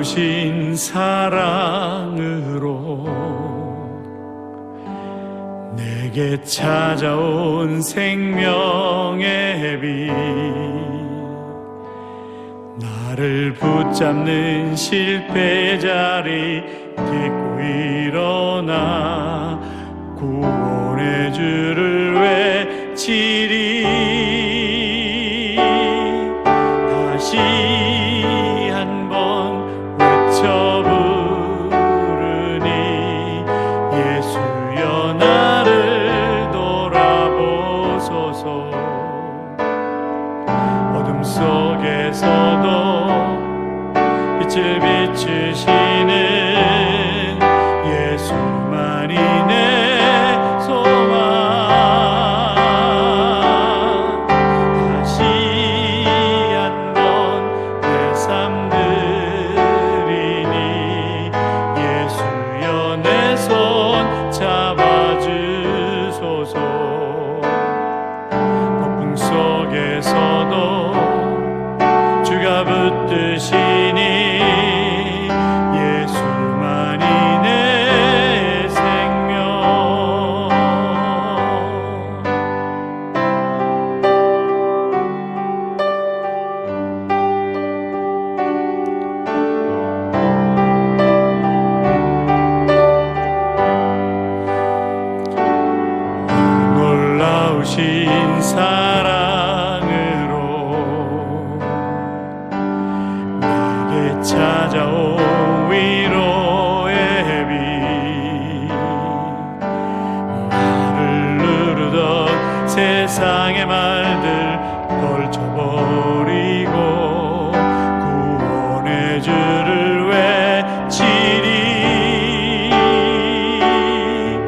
놀라우신 사랑으로 내게 찾아온 생명의 빛 나를 붙잡는 실패 자리 딛고 일어나 속에서도 빛을 비추시는 세상의 말들 걸쳐버리고 구원의 주를 외치리.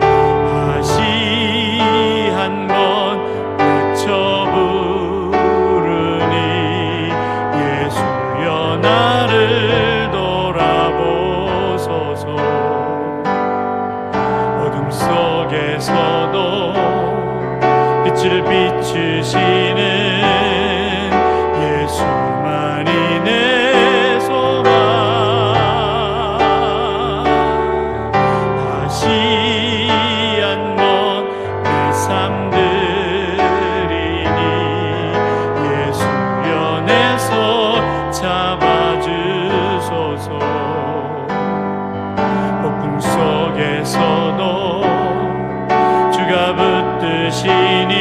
다시 한번 외쳐 부르니 예수여 나를 돌아보소서. 어둠 속에서도 빛을 비추시는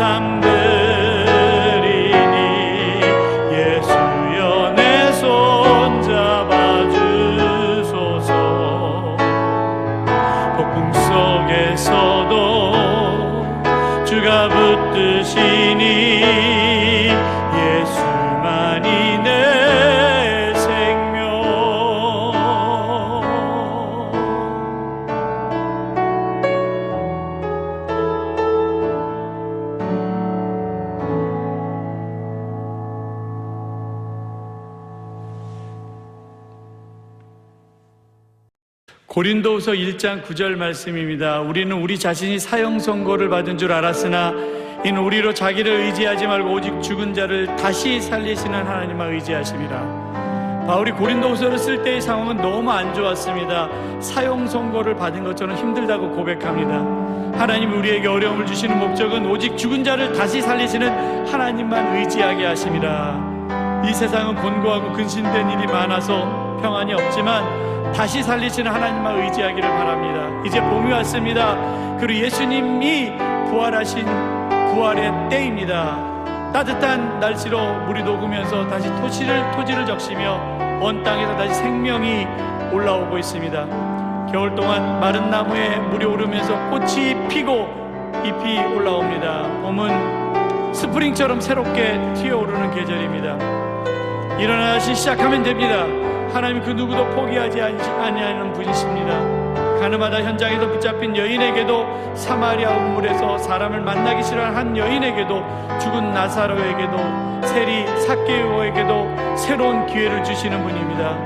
내 고린도후서 1장 9절 말씀입니다. 우리는 우리 자신이 사형 선고를 받은 줄 알았으나 이는 우리로 자기를 의지하지 말고 오직 죽은 자를 다시 살리시는 하나님만 의지하심이라. 바울이 고린도후서를 쓸 때의 상황은 너무 안 좋았습니다. 사형 선고를 받은 것처럼 힘들다고 고백합니다. 하나님이 우리에게 어려움을 주시는 목적은 오직 죽은 자를 다시 살리시는 하나님만 의지하게 하심이라. 이 세상은 곤고하고 근심된 일이 많아서 평안이 없지만 다시 살리시는 하나님만 의지하기를 바랍니다. 이제 봄이 왔습니다. 그리고 예수님이 부활하신 부활의 때입니다. 따뜻한 날씨로 물이 녹으면서 다시 토지를 토지를 적시며 언 땅에서 다시 생명이 올라오고 있습니다. 겨울 동안 마른 나무에 물이 오르면서 꽃이 피고 잎이 올라옵니다. 봄은 스프링처럼 새롭게 튀어오르는 계절입니다. 일어나시 시작하면 됩니다. 하나님 그 누구도 포기하지 아니- 아니하는 분이십니다. 가늠하다 현장에서 붙잡힌 여인에게도 사마리아 우물에서 사람을 만나기 싫어하는 한 여인에게도 죽은 나사로에게도 세리 사케오에게도 새로운 기회를 주시는 분입니다.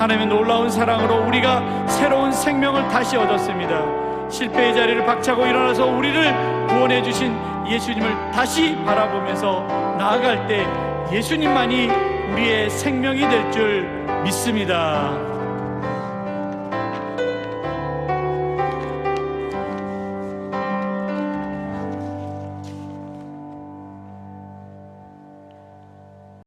하나님의 놀라운 사랑으로 우리가 새로운 생명을 다시 얻었습니다. 실패의 자리를 박차고 일어나서 우리를 구원해 주신 예수님을 다시 바라보면서 나아갈 때 예수님만이 우리의 생명이 될줄 믿습니다.